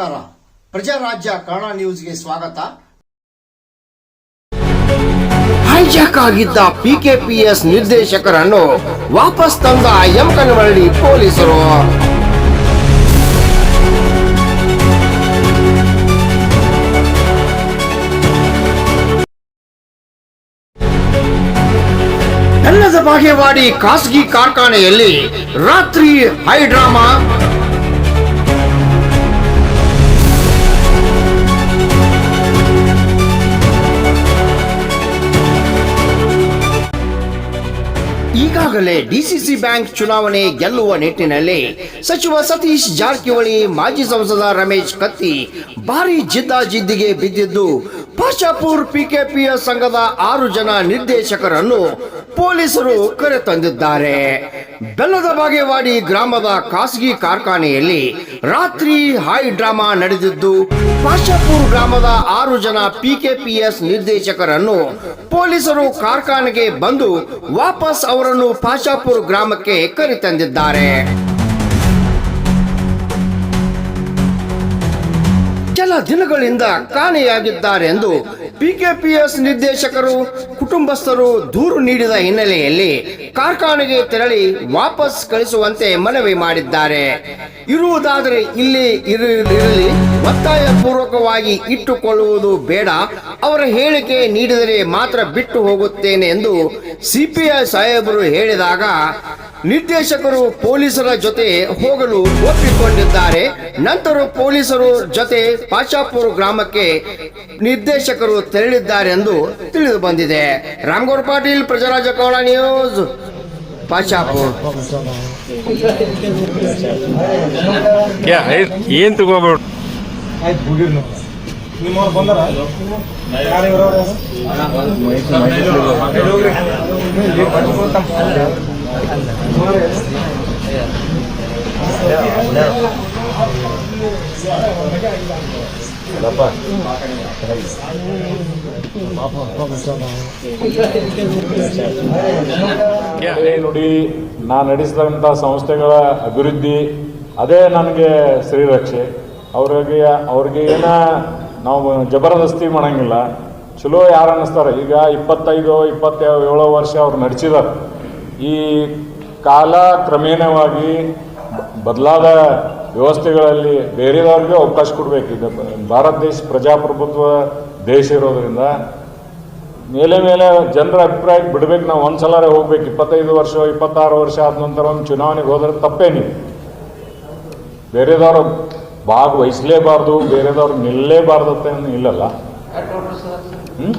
ನಮಸ್ಕಾರ. ಪ್ರಜಾರಾಜ್ಯ ಕನ್ನಡ ನ್ಯೂಸ್ಗೆ ಸ್ವಾಗತ. ಹೈಜಾಕ್ ಆಗಿದ್ದ ಪಿಕೆಪಿಎಸ್ ನಿರ್ದೇಶಕರನ್ನು ವಾಪಸ್ ತಂದ ಯಮಕನವಳ್ಳಿ ಪೊಲೀಸರು. ಬೆಲ್ಲದ ಬಾಗೇವಾಡಿ ಖಾಸಗಿ ಕಾರ್ಖಾನೆಯಲ್ಲಿ ರಾತ್ರಿ ಹೈಡ್ರಾಮಾ ಈಗಾಗಲೇ ಡಿಸಿಸಿ ಬ್ಯಾಂಕ್ ಚುನಾವಣೆ ಗೆಲ್ಲುವ ನಿಟ್ಟಿನಲ್ಲಿ ಸಚಿವ ಸತೀಶ್ ಜಾರಕಿಹೊಳಿ, ಮಾಜಿ ಸಂಸದ ರಮೇಶ್ ಕತ್ತಿ ಭಾರಿ ಜಿದ್ದಾಜಿದ್ದಿಗೆ ಬಿದ್ದಿದ್ದು ಪಾಶಾಪುರ್ ಪಿಕೆಪಿಯ ಸಂಘದ ಆರು ಜನ ನಿರ್ದೇಶಕರನ್ನು ಪೊಲೀಸರು ಕರೆತಂದಿದ್ದಾರೆ. ಬೆಲ್ಲದ ಬಾಗೇವಾಡಿ ಗ್ರಾಮದ ಖಾಸಗಿ ಕಾರ್ಖಾನೆಯಲ್ಲಿ ರಾತ್ರಿ ಹೈ ಡ್ರಾಮಾ ನಡೆದಿದ್ದು, ಪಾಶಾಪುರ್ ಗ್ರಾಮದ ಆರು ಜನ ಪಿಕೆಪಿಎಸ್ ನಿರ್ದೇಶಕರನ್ನು ಪೊಲೀಸರು ಕಾರ್ಖಾನೆಗೆ ಬಂದು ವಾಪಸ್ ಅವರನ್ನು ಪಾಶಾಪುರ್ ಗ್ರಾಮಕ್ಕೆ ಕರೆತಂದಿದ್ದಾರೆ. ಕೆಲ ದಿನಗಳಿಂದ ಕಾಣೆಯಾಗಿದ್ದಾರೆ ಎಂದು ಪಿಕೆಪಿಎಸ್ ನಿರ್ದೇಶಕರು, ಕುಟುಂಬಸ್ಥರು ದೂರು ನೀಡಿದ ಹಿನ್ನೆಲೆಯಲ್ಲಿ ಕಾರ್ಖಾನೆಗೆ ತೆರಳಿ ವಾಪಸ್ ಕಳಿಸುವಂತೆ ಮನವಿ ಮಾಡಿದ್ದಾರೆ. ಇರುವುದಾದರೆ ಇಲ್ಲಿ ಇರಲಿ ಒತ್ತಾಯ ಪೂರ್ವಕವಾಗಿ ಇಟ್ಟುಕೊಳ್ಳುವುದು ಬೇಡ. ಅವರ ಹೇಳಿಕೆ ನೀಡಿದರೆ ಮಾತ್ರ ಬಿಟ್ಟು ಹೋಗುತ್ತೇನೆ ಎಂದು ಸಿಪಿಐ ಸಾಹೇಬರು ಹೇಳಿದಾಗ ನಿರ್ದೇಶಕರು ಪೊಲೀಸರ ಜೊತೆ ಹೋಗಲು ಒಪ್ಪಿಕೊಂಡಿದ್ದಾರೆ. ನಂತರ ಪೊಲೀಸರು ಜೊತೆ ಪಾಚಾಪುರ ಗ್ರಾಮಕ್ಕೆ ನಿರ್ದೇಶಕರು ತೆರಳಿದ್ದಾರೆ ಎಂದು ತಿಳಿದು ಬಂದಿದೆ. ರಾಮಗೌಡ ಪಾಟೀಲ್ ಪ್ರಜಾರಾಜ ಕೌಳ ನ್ಯೂಸ್ ಪಾಚಾಪುರ್ ಯಾ ಏನು ತಗೋಬೇಡ? ನಿಮ್ಮವ್ರು ಬಂದಾರ? ಯಾರು ನೋಡಿ ನಾನು ನಡೆಸಿದಂತ ಸಂಸ್ಥೆಗಳ ಅಭಿವೃದ್ಧಿ, ಅದೇ ನನಗೆ ಶ್ರೀರಕ್ಷೆ ಅವ್ರಿಗೆ ಅವ್ರಿಗೆ ಏನ ನಾವು ಜಬರ್ದಸ್ತಿ ಮಾಡಂಗಿಲ್ಲ. ಚಲೋ ಯಾರು ಅನ್ನಿಸ್ತಾರೆ? ಈಗ ಇಪ್ಪತ್ತೈದು, ಇಪ್ಪತ್ತೇಳು ವರ್ಷ ಅವ್ರು ನಡೆಸಿದಾರೆ. ಈ ಕಾಲ ಕ್ರಮೇಣವಾಗಿ ಬದಲಾದ ವ್ಯವಸ್ಥೆಗಳಲ್ಲಿ ಬೇರೆದವ್ರಿಗೆ ಅವಕಾಶ ಕೊಡಬೇಕಿದೆ ಭಾರತ ದೇಶ ಪ್ರಜಾಪ್ರಭುತ್ವ ದೇಶ ಇರೋದ್ರಿಂದ ಮೇಲೆ ಮೇಲೆ ಜನರ ಅಭಿಪ್ರಾಯ ಬಿಡ್ಬೇಕು. ನಾವು ಒಂದ್ಸಲ ಹೋಗ್ಬೇಕು. ಇಪ್ಪತ್ತೈದು ವರ್ಷ, ಇಪ್ಪತ್ತಾರು ವರ್ಷ ಆದ ನಂತರ ಒಂದು ಚುನಾವಣೆಗೆ ಹೋದ್ರೆ ತಪ್ಪೇನಿ. ಬೇರೆದವ್ರು ಭಾಗವಹಿಸಲೇಬಾರ್ದು, ಬೇರೆದವ್ರು ನಿಲ್ಲೇಬಾರ್ದು ಅಂತ ಇಲ್ಲಲ್ಲ. ಹ್ಮ್?